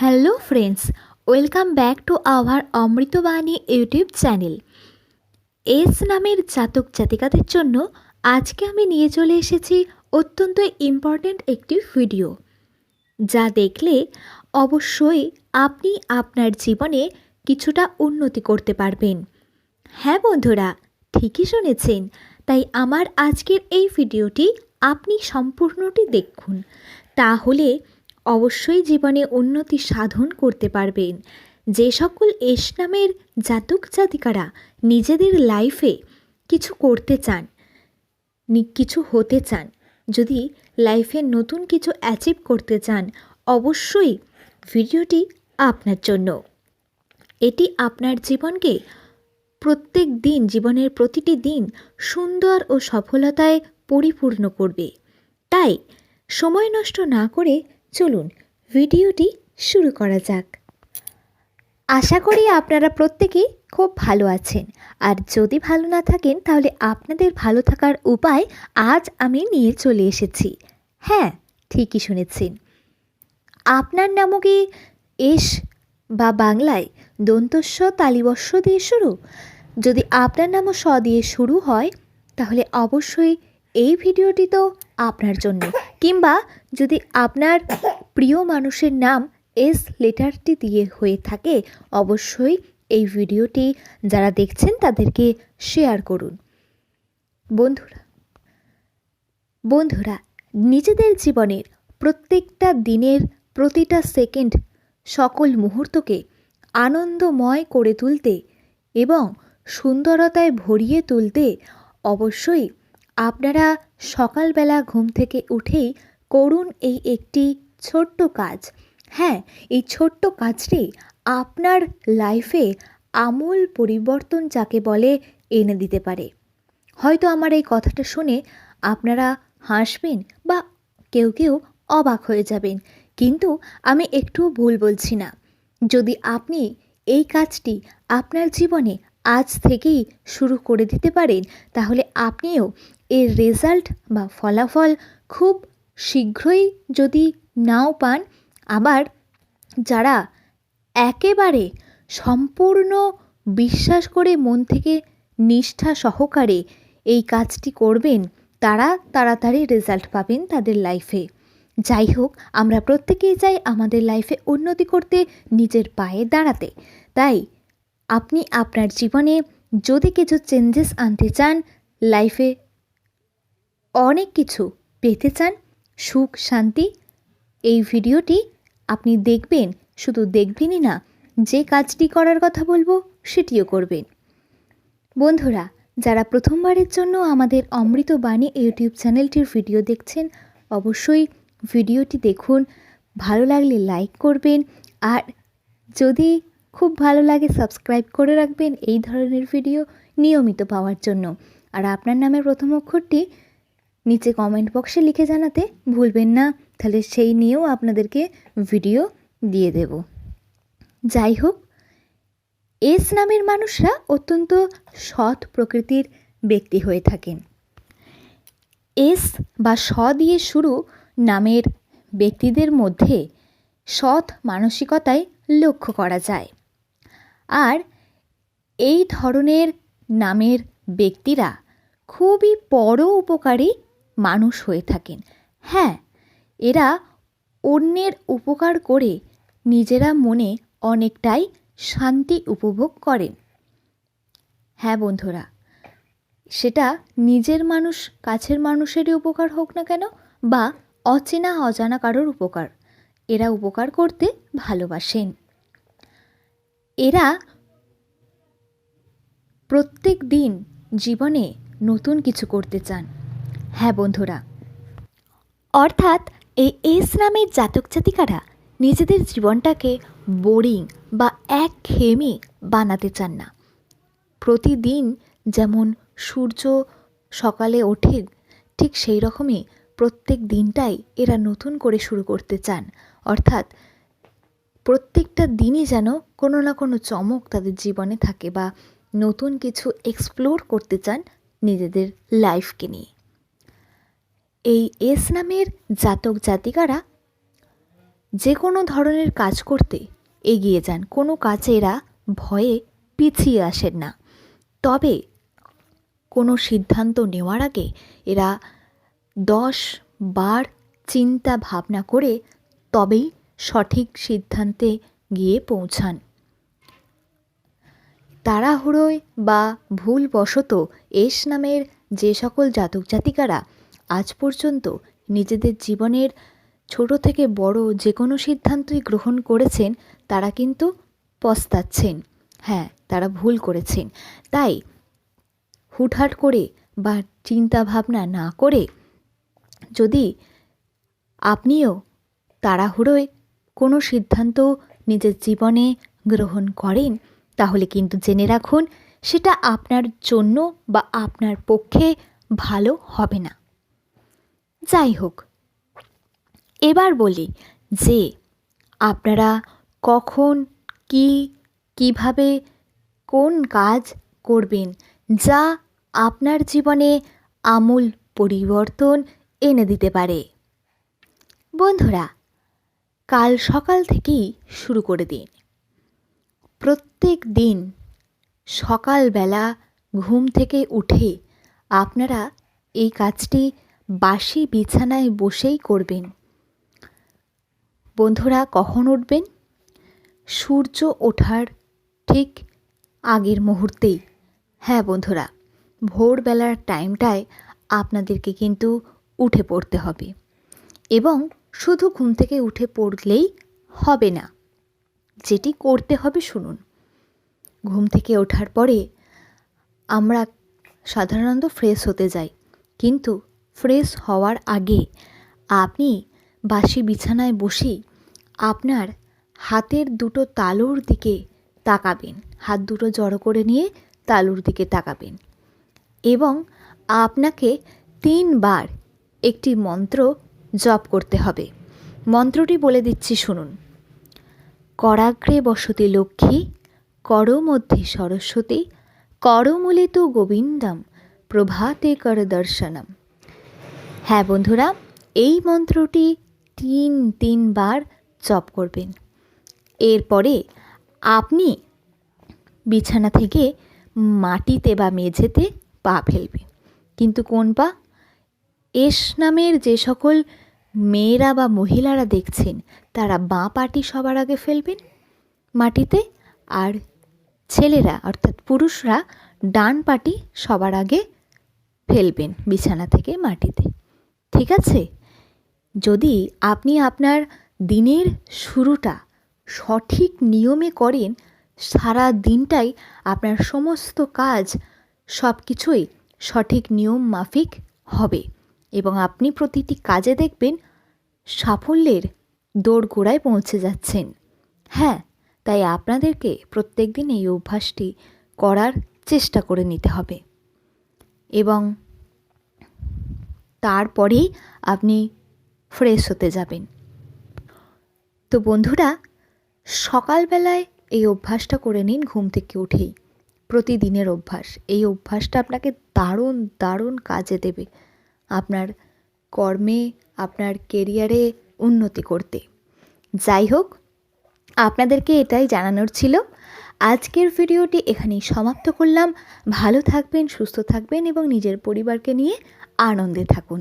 Hello friends welcome back to our Amritbani YouTube channel S নামের জাতক জাতিকাদের জন্য আজকে আমি নিয়ে চলে এসেছি অত্যন্ত ইম্পর্ট্যান্ট একটি ভিডিও যা দেখলে অবশ্যই আপনি আপনার জীবনে কিছুটা উন্নতি করতে পারবেন। হ্যাঁ বন্ধুরা, ঠিকই শুনেছেন, তাই আমার আজকের এই ভিডিওটি আপনি সম্পূর্ণটি দেখুন। তাহলে অবশ্যই জীবনে উন্নতি সাধন করতে পারবেন। যে সকল এস নামের জাতক জাতিকারা নিজেদের লাইফে কিছু করতে চান কিছু হতে চান, যদি লাইফে নতুন কিছু অ্যাচিভ করতে চান, অবশ্যই ভিডিওটি আপনার জন্য। এটি আপনার জীবনকে প্রত্যেক দিন, জীবনের প্রতিটি দিন সুন্দর ও সফলতায় পরিপূর্ণ করবে। তাই সময় নষ্ট না করে চলুন ভিডিওটি শুরু করা যাক। আশা করি আপনারা প্রত্যেকেই খুব ভালো আছেন। আর যদি ভালো না থাকেন, তাহলে আপনাদের ভালো থাকার উপায় আজ আমি নিয়ে চলে এসেছি। হ্যাঁ ঠিকই শুনেছেন। আপনার নামও কি এস বা বাংলায় দন্তস্ব তালিবস্ব দিয়ে শুরু? যদি আপনার নামও স দিয়ে শুরু হয়, তাহলে অবশ্যই এই ভিডিওটি তো আপনার জন্য কিংবা যদি আপনার প্রিয় মানুষের নাম এস লেটারটি দিয়ে হয়ে থাকে, অবশ্যই এই ভিডিওটি যারা দেখছেন তাদেরকে শেয়ার করুন। বন্ধুরা বন্ধুরা, নিজেদের জীবনের প্রত্যেকটা দিনের প্রতিটা সেকেন্ড সকল মুহূর্তকে আনন্দময় করে তুলতে এবং সুন্দরতায় ভরিয়ে তুলতে অবশ্যই আপনারা সকালবেলা ঘুম থেকে উঠেই করুন এই একটি ছোট্ট কাজ। হ্যাঁ এই ছোট্ট কাজটি আপনার লাইফে আমূল পরিবর্তন যাকে বলে এনে দিতে পারে। হয়তো আমার এই কথাটা শুনে আপনারা হাসবেন বা কেউ কেউ অবাক হয়ে যাবেন। কিন্তু আমি একটুও ভুল বলছি না। যদি আপনি এই কাজটি আপনার জীবনে আজ থেকেই শুরু করে দিতে পারেন, তাহলে আপনিও এর রেজাল্ট বা ফলাফল খুব শীঘ্রই যদি নাও পান, আবার যারা একেবারে সম্পূর্ণ বিশ্বাস করে মন থেকে নিষ্ঠা সহকারে এই কাজটি করবেন, তারা তাড়াতাড়ি রেজাল্ট পাবেন তাদের লাইফে যাই হোক, আমরা প্রত্যেকেই চাই আমাদের লাইফে উন্নতি করতে নিজের পায়ে দাঁড়াতে। তাই আপনি আপনার জীবনে যদি কিছু চেঞ্জেস আনতে চান লাইফে অনেক কিছু পেতে চান, সুখ, শান্তি, এই ভিডিওটি আপনি দেখবেন, শুধু দেখবেনই না, যে কাজটি করার কথা বলব সেটিও করবেন। বন্ধুরা, যারা প্রথমবারের জন্য আমাদের অমৃত বাণী ইউটিউব চ্যানেলটির ভিডিও দেখছেন, অবশ্যই ভিডিওটি দেখুন, ভালো লাগলে লাইক করবেন, আর যদি খুব ভালো লাগে সাবস্ক্রাইব করে রাখবেন এই ধরনের ভিডিও নিয়মিত পাওয়ার জন্য। আর আপনার নামের প্রথম অক্ষরটি নিচে কমেন্ট বক্সে লিখে জানাতে ভুলবেন না। তাহলে সেই নিয়েও আপনাদেরকে ভিডিও দিয়ে দেব। যাই হোক, এস নামের মানুষরা অত্যন্ত সৎ প্রকৃতির ব্যক্তি হয়ে থাকেন। এস বা স দিয়ে শুরু নামের ব্যক্তিদের মধ্যে সৎ মানসিকতায় লক্ষ্য করা যায়। আর এই ধরনের নামের ব্যক্তিরা খুবই বড় উপকারী মানুষ হয়ে থাকেন। হ্যাঁ এরা অন্যের উপকার করে নিজেরা মনে অনেকটাই শান্তি উপভোগ করেন। হ্যাঁ বন্ধুরা, সেটা নিজের মানুষ, কাছের মানুষেরই উপকার হোক না কেন, বা অচেনা, অজানা কারোর উপকার। এরা উপকার করতে ভালোবাসেন। এরা প্রত্যেক দিন জীবনে নতুন কিছু করতে চান। হ্যাঁ বন্ধুরা। অর্থাৎ এই এস নামের জাতক জাতিকারা নিজেদের জীবনটাকে বোরিং বা একঘেয়েমি বানাতে চান না। প্রতিদিন যেমন সূর্য সকালে ওঠে, ঠিক সেই রকমই প্রত্যেক দিনটাই এরা নতুন করে শুরু করতে চান। অর্থাৎ প্রত্যেকটা দিনই যেন কোনো না কোনো চমক তাদের জীবনে থাকে বা নতুন কিছু এক্সপ্লোর করতে চান নিজেদের লাইফকে নিয়ে। এই এস নামের জাতক জাতিকারা যে কোনো ধরনের কাজ করতে এগিয়ে যান। কোনো কাজে এরা ভয়ে পিছিয়ে আসেন না। তবে কোনো সিদ্ধান্ত নেওয়ার আগে এরা দশ বার চিন্তা ভাবনা করে তবেই সঠিক সিদ্ধান্তে গিয়ে পৌঁছান। তাড়াহুড়োয় বা ভুলবশত এস নামের যে সকল জাতক জাতিকারা আজ পর্যন্ত নিজেদের জীবনের ছোট থেকে বড় যে কোনো সিদ্ধান্তই গ্রহণ করেছেন, তারা কিন্তু পস্তাচ্ছেন। হ্যাঁ তারা ভুল করেছেন। তাই হুটহাট করে বা চিন্তা ভাবনা না করে যদি আপনিও তাড়াহুড়োয় কোনো সিদ্ধান্ত নিজের জীবনে গ্রহণ করেন, তাহলে কিন্তু জেনে রাখুন সেটা আপনার জন্য বা আপনার পক্ষে ভালো হবে না। যাই হোক এবার বলি যে আপনারা কখন, কি, কীভাবে, কোন কাজ করবেন যা আপনার জীবনে আমূল পরিবর্তন এনে দিতে পারে। বন্ধুরা, কাল সকাল থেকেই শুরু করে দিন। প্রত্যেক দিন সকালবেলা ঘুম থেকে উঠে আপনারা এই কাজটি বাসি বিছানায় বসেই করবেন। বন্ধুরা, কখন উঠবেন? সূর্য ওঠার ঠিক আগের মুহূর্তেই। হ্যাঁ বন্ধুরা, ভোরবেলার টাইমটায় আপনাদেরকে কিন্তু উঠে পড়তে হবে। এবং শুধু ঘুম থেকে উঠে পড়লেই হবে না, যেটি করতে হবে শুনুন। ঘুম থেকে ওঠার পরে আমরা সাধারণত ফ্রেশ হতে যাই, কিন্তু ফ্রেশ হওয়ার আগে আপনি বাসি বিছানায় বসেই আপনার হাতের দুটো তালুর দিকে তাকাবেন। হাত দুটো জড়ো করে নিয়ে তালুর দিকে তাকাবেন। এবং আপনাকে তিনবার একটি মন্ত্র জপ করতে হবে। মন্ত্রটি বলে দিচ্ছি, শুনুন। করাগ্রে বসতি লক্ষ্মী, কর মধ্যে সরস্বতী করমূলে তু গোবিন্দম, প্রভাতে কর দর্শনম। হ্যাঁ বন্ধুরা, এই মন্ত্রটি তিন তিনবার জপ করবেন। এরপরে আপনি বিছানা থেকে মাটিতে বা মেঝেতে পা ফেলবে কিন্তু কোন পা? এস নামের যে সকল মেয়েরা বা মহিলারা দেখছেন, তারা বাঁ পাটি সবার আগে ফেলবেন মাটিতে, আর ছেলেরা, অর্থাৎ পুরুষরা ডান পাটি সবার আগে ফেলবেন বিছানা থেকে মাটিতে। ঠিক আছে? যদি আপনি আপনার দিনের শুরুটা সঠিক নিয়মে করেন, সারা দিনটাই আপনার সমস্ত কাজ সব কিছুই সঠিক নিয়ম মাফিক হবে এবং আপনি প্রতিটি কাজে দেখবেন সাফল্যের দোরগোড়ায় পৌঁছে যাচ্ছেন। হ্যাঁ তাই আপনাদেরকে প্রত্যেক দিন এই অভ্যাসটি করার চেষ্টা করে নিতে হবে। এবং তারপরেই আপনি ফ্রেশ হতে যাবেন। তো বন্ধুরা, সকালবেলায় এই অভ্যাসটা করে নিন ঘুম থেকে উঠেই। প্রতিদিনের অভ্যাস। এই অভ্যাসটা আপনাকে দারুণ দারুণ কাজে দেবে আপনার কর্মে, আপনার কেরিয়ারে উন্নতি করতে। যাই হোক, আপনাদেরকে এটাই জানানোর ছিল। আজকের ভিডিওটি এখানেই সমাপ্ত করলাম। ভালো থাকবেন, সুস্থ থাকবেন এবং নিজের পরিবারকে নিয়ে আনন্দে থাকুন।